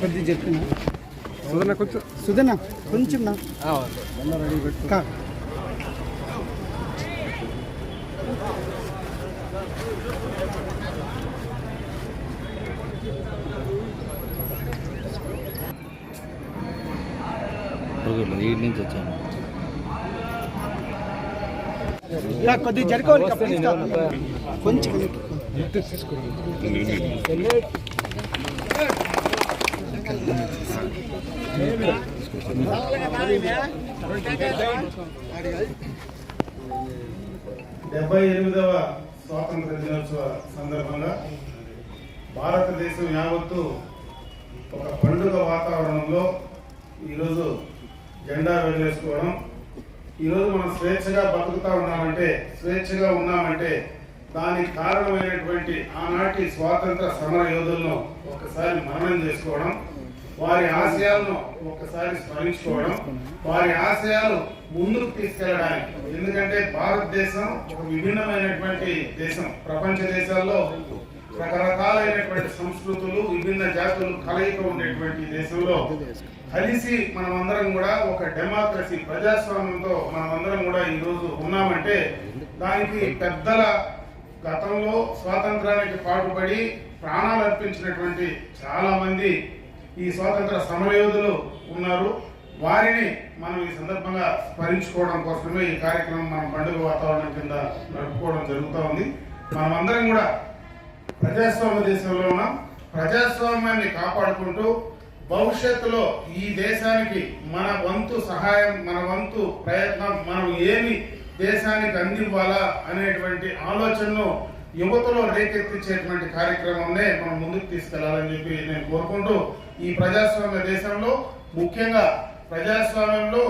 కొద్ది చెప్పిన సుధన కొంచెం సుధన కొంచెం నా కా ఈడి నుంచి వచ్చాను ఇలా కొద్ది జరుకోవాలి కొంచెం డెబ్బై ఎనిమిదవ స్వాతంత్ర దినోత్సవ సందర్భంగా భారతదేశం యావత్తు ఒక పండుగ వాతావరణంలో ఈరోజు జెండా వెళ్ళేసుకోవడం ఈరోజు మనం స్వేచ్ఛగా బతుకుతా ఉన్నామంటే స్వేచ్ఛగా ఉన్నామంటే దానికి కారణమైనటువంటి ఆనాటి స్వాతంత్ర సమర యోధులను ఒకసారి మననం చేసుకోవడం వారి ఆశయాలను ఒకసారి స్మరించుకోవడం వారి ఆశయాలు ముందుకు తీసుకెళ్ళడానికి. ఎందుకంటే భారతదేశం ఒక విభిన్నమైనటువంటి దేశం. ప్రపంచ దేశాల్లో రకరకాలైనటువంటి సంస్కృతులు విభిన్న జాతులు కలయిక ఉండేటువంటి దేశంలో కలిసి మనమందరం కూడా ఒక డెమోక్రసీ ప్రజాస్వామ్యంతో మనమందరం కూడా ఈ రోజు ఉన్నామంటే దానికి పెద్దల గతంలో స్వాతంత్రానికి పాటుపడి ప్రాణాలు అర్పించినటువంటి చాలా మంది ఈ స్వాతంత్ర సమరయోధులు ఉన్నారు. వారిని మనం ఈ సందర్భంగా స్మరించుకోవడం కోసమే ఈ కార్యక్రమం మన పండుగ వాతావరణం కింద నడుపుకోవడం జరుగుతూ ఉంది. మనమందరం కూడా ప్రజాస్వామ్య దేశంలో ఉన్నాం. ప్రజాస్వామ్యాన్ని కాపాడుకుంటూ భవిష్యత్తులో ఈ దేశానికి మన వంతు సహాయం మన వంతు ప్రయత్నం మనం ఏమి దేశానికి అందివ్వాలా అనేటువంటి ఆలోచనను యువతలో రేకెత్తించేటువంటి కార్యక్రమంనే మనం ముందుకు తీసుకెళ్ళాలని చెప్పి నేను కోరుకుంటూ ఈ ప్రజాస్వామ్య దేశంలో ముఖ్యంగా ప్రజాస్వామ్యంలో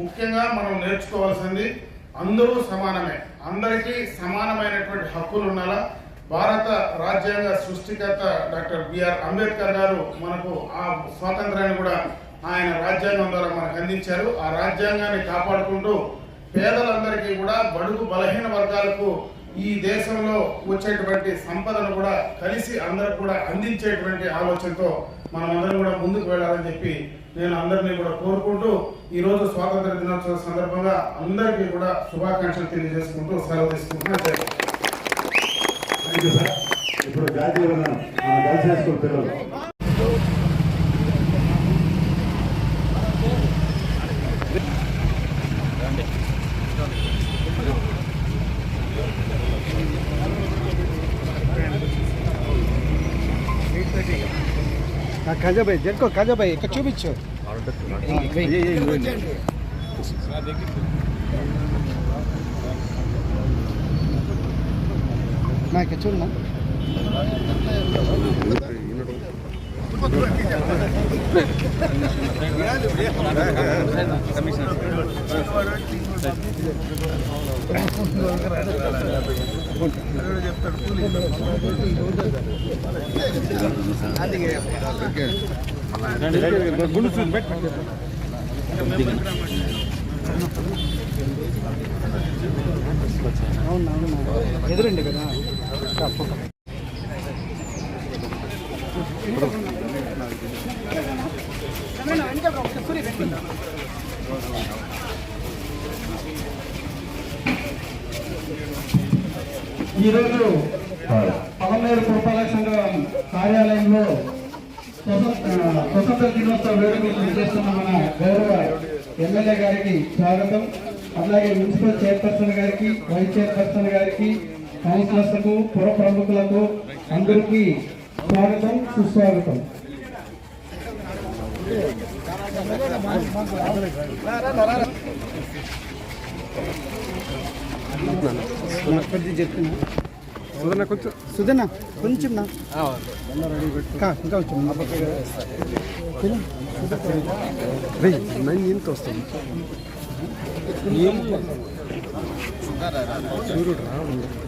ముఖ్యంగా మనం నేర్చుకోవాల్సింది అందరూ సమానమే. అందరికీ సమానమైనటువంటి హక్కులు ఉండాలా? భారత రాజ్యాంగ సృష్టికర్త డాక్టర్ బిఆర్ అంబేద్కర్ గారు మనకు ఆ స్వాతంత్రాన్ని కూడా ఆయన రాజ్యాంగం ద్వారా మనకు అందించారు. ఆ రాజ్యాంగాన్ని కాపాడుకుంటూ పేదలందరికీ కూడా బడుగు బలహీన వర్గాలకు ఈ దేశంలో వచ్చేటువంటి సంపదను కూడా కలిసి అందరికి కూడా అందించేటువంటి ఆలోచనతో మనం కూడా ముందుకు వెళ్ళాలని చెప్పి నేను అందరినీ కూడా కోరుకుంటూ ఈరోజు స్వాతంత్ర దినోత్సవం సందర్భంగా అందరికీ కూడా శుభాకాంక్షలు తెలియజేసుకుంటూ సెలవు తీసుకుంటున్నాను. ఇప్పుడు జాతీయ మన హై స్కూల్ పిల్లలు. కాజాబాయ్ జరుకో కాజాబాయ్ ఇక్కడ చూపించు. నా ఇక్కడ చూడనా అవును అవును? ఎదురండి కదా? ఈరోజు పవన్నేరు పురపాలక సంఘం కార్యాలయంలో స్వతంత్ర స్వతంత్ర దినోత్సవ వేడుకలు చేస్తున్న మన గౌరవ ఎమ్మెల్యే గారికి స్వాగతం. అలాగే మున్సిపల్ చైర్పర్సన్ గారికి వైస్ చైర్పర్సన్ గారికి కౌన్సిలర్లకు పుర ప్రముఖులకు అందరికీ స్వాగతం సుస్వాగతం. సుధన కొంచెం సుధన కొంచెం నా. ఇంకా రా.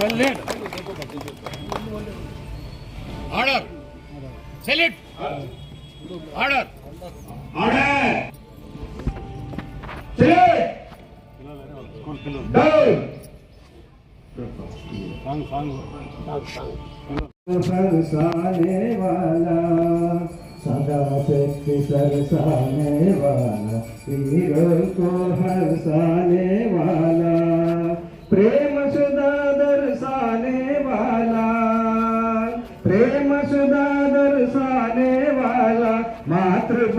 Sell it. Order. Sell it. Order. Order. Sell it. Down. Sang, sang, sang, sang. Sang, sang. सदा शक्ति सरसाने वाला वीरों को हरसाने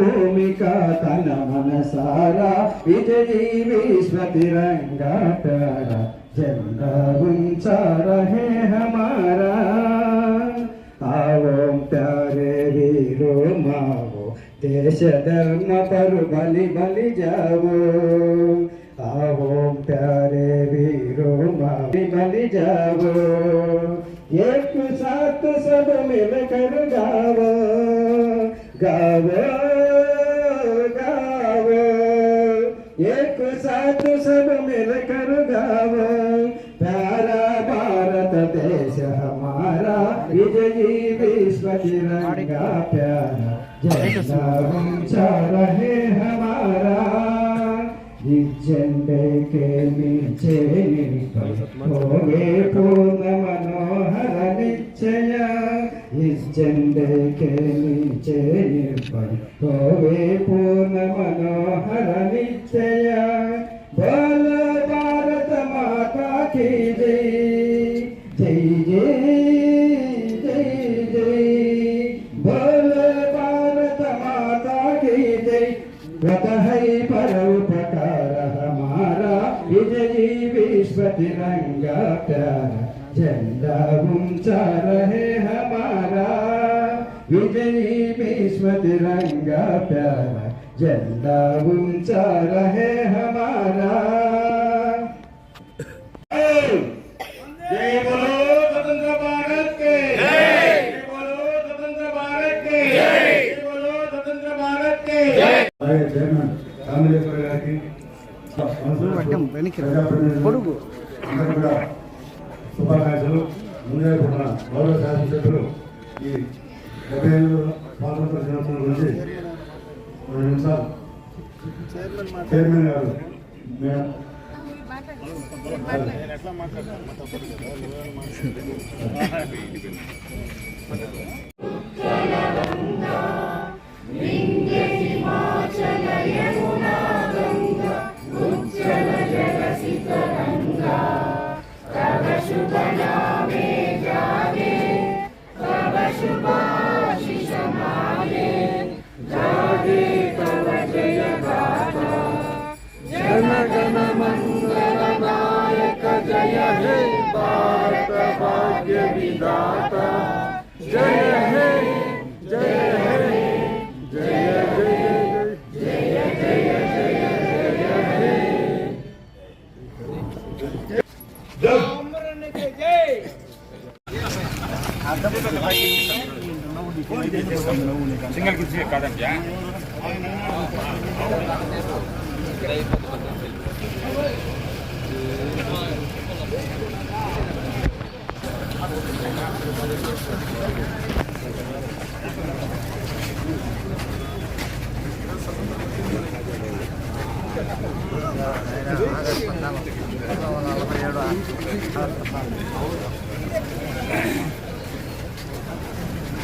मातृभूमि का तन मन सारा। विजयी विश्व तिरंगा प्यारा झंडा रहे हमारा। आओ प्यारे वीरो माओ, देश धर्म पर बलि बलि जाओ। आओ प्यारे वीरो माओ बलि जाओ। एक साथ सब मिलकर गाओ। गाओ एक साथ सब मिलकर गाओ प्यारा भारत देश हमारा, विजयी विश्व तिरंगा प्यारा। झंडा ऊँचा रहे हमारा। झंडे के नीचे होवे पूर्ण मनोहर निश्चय। इस झंडे के नीचे నిచ్చే నిర్భవే పూర్ణ మనోహర నిశ్చయ బాల భారత మాతా కీ జై. झंडा ऊँचा रहे हमारा जय बोलो स्वतंत्र भारत के। जय। बोलो स्वतंत्र भारत के। जय। बोलो स्वतंत्र भारत के। जय। चेयरमैन कांग्रेस प्रजा की chairman sir. Chairman sir. Chairman. Yeah. Single कीजिए कदम क्या నలభై ఏడు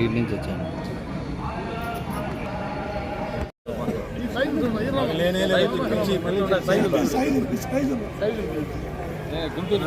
ఈడి నుంచి వచ్చాను గుంటూరు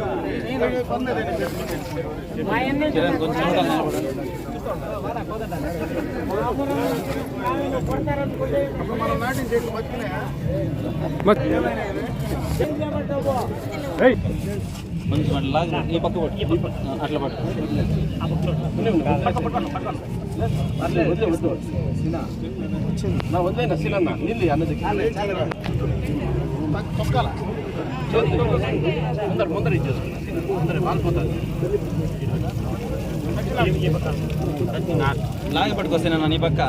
బిడ్డ కొంచెం అట్లా లాగు. ఈ పక్క పట్టు. ఈ పక్క. ఆ, అట్లా పట్టు లాగి పట్టుకొస్తాను నీ పక్క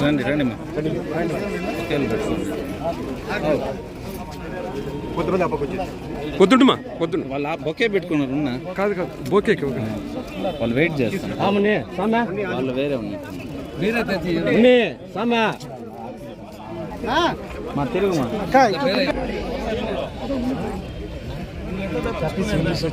రండి రండి మా కొంతమంది అప్పకొచ్చి పొద్దుంటుమా వాళ్ళు ఆ బొకే పెట్టుకున్నారు ఉన్నా కాదు కాదు బోకేకి ఒక వాళ్ళు వెయిట్ చేస్తారు వాళ్ళు వేరే ఉన్నారు మా తెలుగు మా సార్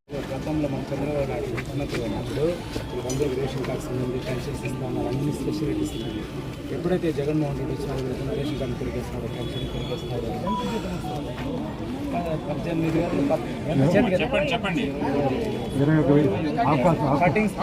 గతంలో మన చంద్రబాబు నాయుడు ముఖ్యమంత్రి ఉన్నప్పుడు వీళ్ళందరికీ రేషన్ కార్డ్స్ ఉంది పెన్షన్స్ ఇస్తున్నారు అన్ని ఫెసిలిటీస్ ఉన్నాయి ఎప్పుడైతే జగన్మోహన్ రెడ్డి వచ్చినాడు వీళ్ళకి రేషన్ కార్డు తిరిగేస్తున్నాడు పెన్షన్ తిరిగేస్తున్నాడు పద్దెనిమిది వేలు చెప్పండి చెప్పండి. కటింగ్స్